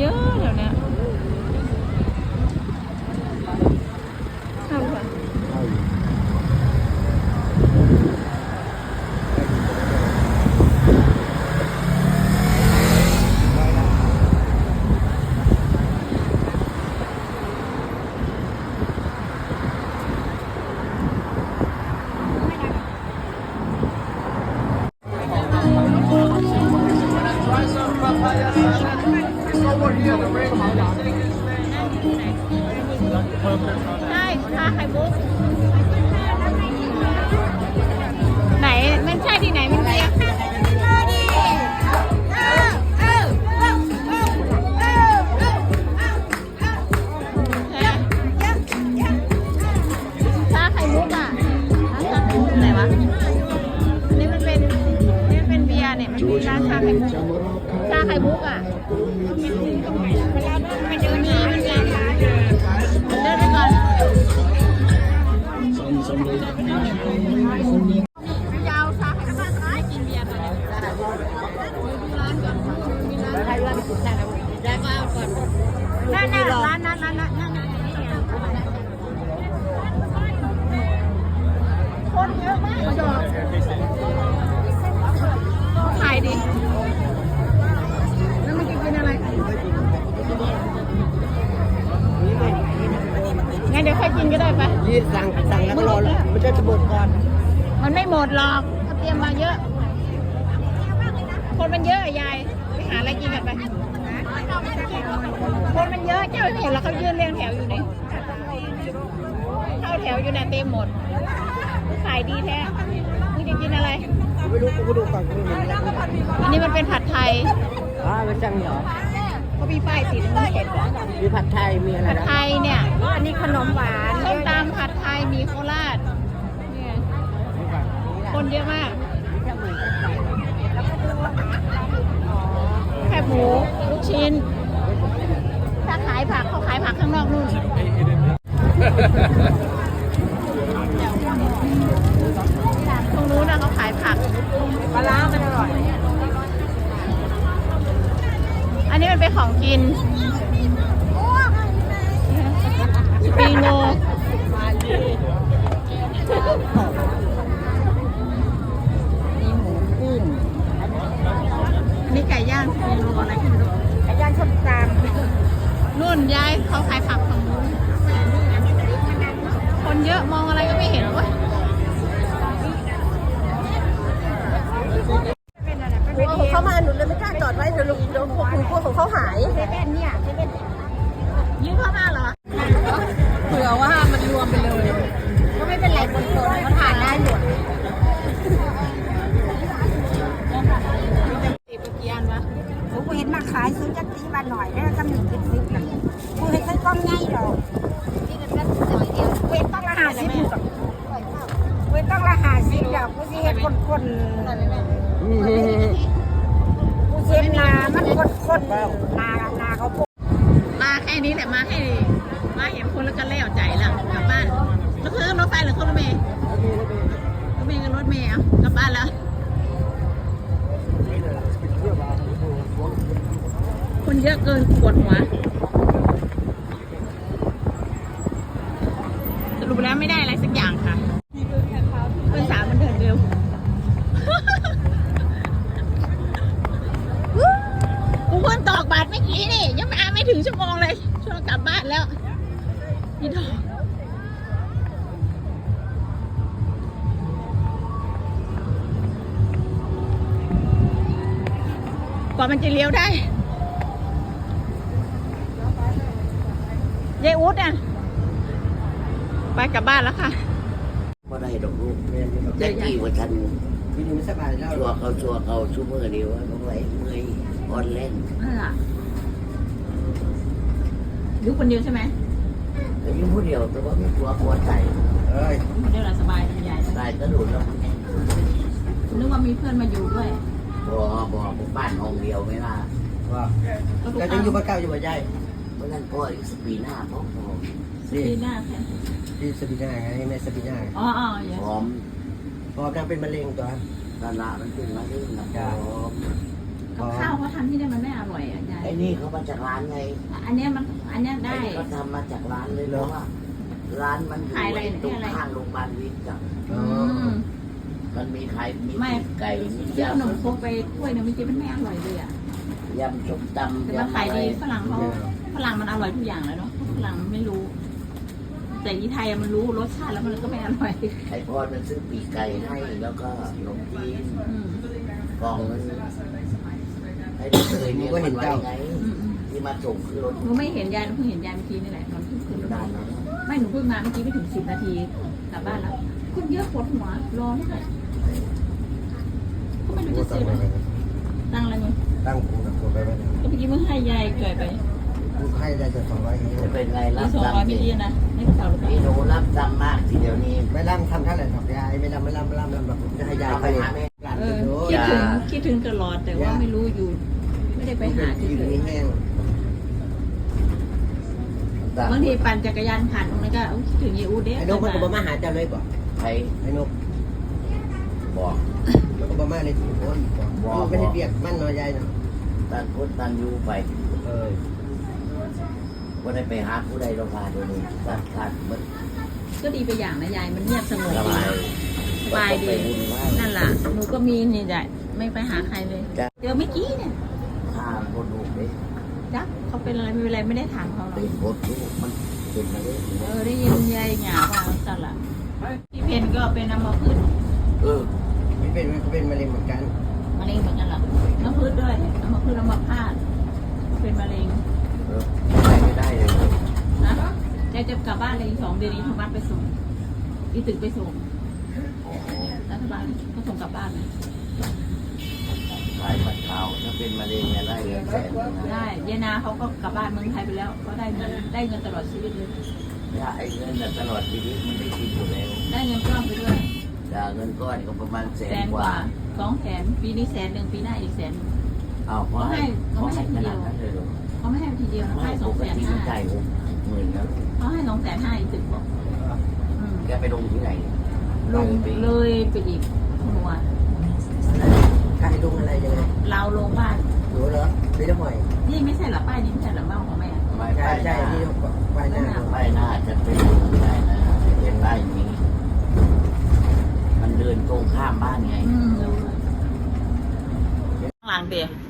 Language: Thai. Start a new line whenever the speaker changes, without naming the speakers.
เยอะแถวเนี้ ใช่ชาไข่มุกไหนมันใช่ที่ไหนมันเรียกชาไข่มุกอะชาไข่มุกไหนวะนี่มันเป็นนี่มันเป็นเบียร์เนี่ยมันมีร้านชาไข่มุกชาไข่มุกอะ งั้นเดี๋ยวค่อยกินก็ได้ปะ
รีบสั่งสั่งแล้วก็รอเลยมันจะจะหมดก่อน
มันไม่หมดหรอกเขาเตรียมมาเยอะ คนมันเยอะอะยายไปหาอะไรกินกันไป คนมันเยอะเจ้าไม่เห็นแล้วเขายืนเรียงแถวอยู่นี่เข้าแถวอยู่น่ะเต็มหมดขายดีแท้มึงจะกินอะไร
ไม่รู้กูก็ดูก่อนกูไม่เห็นแล้ว
อันนี้มันเป็นผัดไทย
อ่ามันจังเหรอ
เขามีป้ายสีน้ำเงินเห็นปะ
มีผัดไทยมีอะไร
ผัด
นะ
ไทยเนี่ย
อันนี้ขนมหวาน
ส้มตำผัดไทยมีโคราชเนี่ยคนเยอะมาก แคบหมูลูกชิ้น ถ้าขายผักเขาขายผักข้างนอกนู่น ตรงนู้นนะเขาขายผัก
ปลาร้ามันอร่อย
อั นนี้มันเป็นของกินสปริงโรลมีหมูกุ้งอันนี้ไก่ย่างสปริงโรลอะไรกันไม่รู้
ไก่ย่างชมตาม
นู่นยายเขาขายผักฝั่งนู้นคนเยอะมองอะไรก็ไม่เห็น
มันผ่านได้หมด
ติดไปกี่อันวะ
หนูก็เห็นมาขายซื้อจักรีมาหน่อยแล้วก็หนึ่งสิบสิบนะกูเห็นซื้อกล้องง่ายหรอกเวทต้องละหาสิบหรอกเวทต้องละหาสิบหรอกกูสิเห็นคนคนๆ
อืม
กูเช็ดนามันคนคนนานาเขาปลูก
มาแค่นี้แหละมาแค่นี้มาเห็นคนแล้วก็เลี้ยวใจล้วกลับบ้าน แล้วคือรถไฟหรือรถเมล์รถเมล์กับรถเมล์เอากลับบ้านแล้ว คนเยอะเกินปวดหัวสรุปแล้วไม่ได้อะไรสักอย่างค่ะเพื่อนสาวมันเดินเร็วกูเพิ่งตอกบัตรเมื่อกี้นี่ยังมาไม่ถึงชั่วโมงเลยช่วงกลับบ้านแล้ว ว่ามันจะเลี้ยวได้ยายอุ๊ดอะ ไปกลับบ้านแล้วค่ะ
ก็ได้ดอกลูกแต่กี่ว่าทัน
พี่ดูไม่สบายแล้ว
ชัวเขาชัวเขาชูมือเดียวว่าเมื่อยเมื่อยอ่อนแรง
นั่นล่ะอยู่คนเดียวใช่ไหม
แต่อยู่ผู้เดียวแต่ว่าไม่ชัวปวดใจ
เอ้ย
คนเดียวเราสบายสบาย
ตายกระโดดแล้วมันแน่น
นึกว่ามีเพื่อนมาอยู่ด้วย
บ่บ่บ้านห้องเดียวไม่ล่ะ
ว่า
ก็ทุก
แต่
ค
ยั
รั้
ง
ง
อยู่บ้านเก่าอยู่บ้านใหญ่
เมื่อนั้นพ่ออีกสปีหน้าพ่อพร้อม
นี่
ปีหน้าแค่
ที่สปีน่าไงแม่สปีน่า
อ๋ออ๋ออย่า
พร้อม
พอนางเป็นมะเร็งตัว
ตาลามันเป็นมาเรื่องนะพร้อม
กับข้าวเขาทำที่นี่มันไม่อร่อยอะยาย
ไอ้นี่เขามาจากร้านไง
อันเนี้ยมันอันเนี้ยได้
อ้นี่ก็ทำมาจากร้านเลยเพราะว่าร้านมันอยู่
ขายอะไรเนี่ย
ตรง
อะไร
ข้างโรงพยาบาลวิทย์จ้ะ
อ๋
อื
อ
ม
มันมีขายมี
ไม่
ไก่มี
ซื้อขนม
ยำ
ครกไปถ้วยหนึงเมื่อกี้มันไม่อร่อยเลยอะ
ยำส้มตำ
แต่มัน
ยำ
ขาย
อะไร
ดีฝรั่งเขาฝรั่งมันอร่อยทุกอย่างเลยเนาะฝรั่งมันไม่รู้ แต่อีไทยอะมันรู้รสชาติแล้วมันก็ไม่อร่อย
ไอ้พอมันซื้อปีกไก่ให้แล้วก็ขนมจีน
อืม
กล่องนึงไอ้ที่เคยเลี้ยงมันไว้ไง
อืมอืม
ที่มาส่งคือรถ
หนูไม่เห็นยายหนูเพิ่งเห็นยายเมื่อกี้นี่แหละมันเพิ่งขึ้นรถ
ด้านนั้น
ไม่หนูเพิ่งมาเมื่อกี้ไม่ถึงสิบนาทีกลับบ้านแล้ว คนเยอะปวดหัวร้อนเลยก็ไม่รู้จะซื้อ
ไป
อะไรตั้งอะไรมึง
ตั้งกูกับกูไปไว้
ก็เมื่อกี้มึงให้ยายเกิดไป
กูให้ได้จะสองร้อยเอง
จะเป็นไงรับ
สองร้อย
จำ
ไม่ดีนะไม่กระเป๋าหรือเปล่า
หนูรับจำมากทีเดียวนี้
ไม่ร่ำทำเท่าไหร่หรอกยายไม่ร่ำไม่ร่ำไม่ร่ำแบบจะให้ยายไป
หาแม่
หลาน
คิดถึงคิดถึงตลอดแต่ว่าไม่รู้อยู่ ไม่ได้ไปหา
ที่
ที่
อยู่น
บางทีปั่นจักรยานผ่านตรงนั้นก็คิดถึงยีอูเด้
ไอ้นกมันก็มาหาเจ้าเลยบ่
ใคร
ไอ้นก
บอก
มันก็บ่มาในถุงคนบ่ไม่ได้เบียดมันน้อยยายเนาะ
ตันพุทตันยูไป
เออ
ก็ได้ไปหาผู้ใดโรงพยาบาลตัวนี้ตัดขาดมัน
ก็ดีไปอย่างนะยายมันเงียบสงบ
ส
ดี
บาย
สบายดี
ไปบุญว่า
นั่นแหละหนูก็มีนี่แหละไม่ไปหาใครเลย
จะ
เจอเมื่อกี้เนี่ย
ฆ่าคนลูกเลย
จักเขาเป็นอะไรไม่เป็นไรไม่ได้ถามเขาหรอก
เป็นคนลูกมันเป็นมาได้
เออได้ยินยายหงาว่าสั่นละพี่ เพนก็เป็นน้ำมันพืช
เออ
ไม่เป็นมันก็เป็นมะเร็งเหมือนกัน
มะเร็งเหมือนกันเหรอน้ำพืชด้วยน้ำมันพืชน้ำมันพาดเป็นมะเร็ง
เออไปไม่ได้เลย
นะยายจะกลับบ้านเลยอีกสองเดือนนี้ทางบ้านไปส่งอีตึกไปส่ง
อ๋อ
รัฐบาลก็ส่งกลับบ้านเลย
ขายบัตรขาวถ้าเป็นมะเร็งเนี่ยได้เงินแสนหนึ่งนะ
ได้ยายนาเขาก็กลับบ้านเมืองไทยไปแล้วเขาได้เงินได้เงินตลอดชีวิตเลย
ถ้าไอ้เงินน่ะตลอดชีวิตมันได้กินอยู่แล้ว
ได้เงินก้อนไปด้วย
แต่เงินก้อนก็ประมาณแส
แส
น
น
ก
ก
ว่า
ว่าสองแสนปีนี้แสนหนึ่งปีหน้าอีกแสน
เอาเขาให้เขาให้ขนาดนั้นเลยเหรอ
เขาไม่ให้ทีเดียวนะ
ไม่
ให้ส
ป
อง
ก
แสน
ติ
ห้า
จ่ายหกหมื่นแล้ว
เขาให้สองแสนห้าอีกตึกบอกอืม
แกไปลงที่ไหน
ลงเลยไปอีกหัว
ใครลุงอะไรยังไง
เราลงบ้าน
หนูเหรอไม่ได้ห่อย
นี่ไม่ใช่เหรอป้ายนี้ไม่ใช่เหรอบ้านของแม่
ไม่
ใช่
ไปห
ใช่
น้า
ที่ไปหน้า
ไปหน้าจะเป็นได้นะเห็นได้อย่างนี้ มันเดินตรงข้ามบ้านไง
อืมรู้เลยข้างหลังเดีย
ด่าลูกข้าง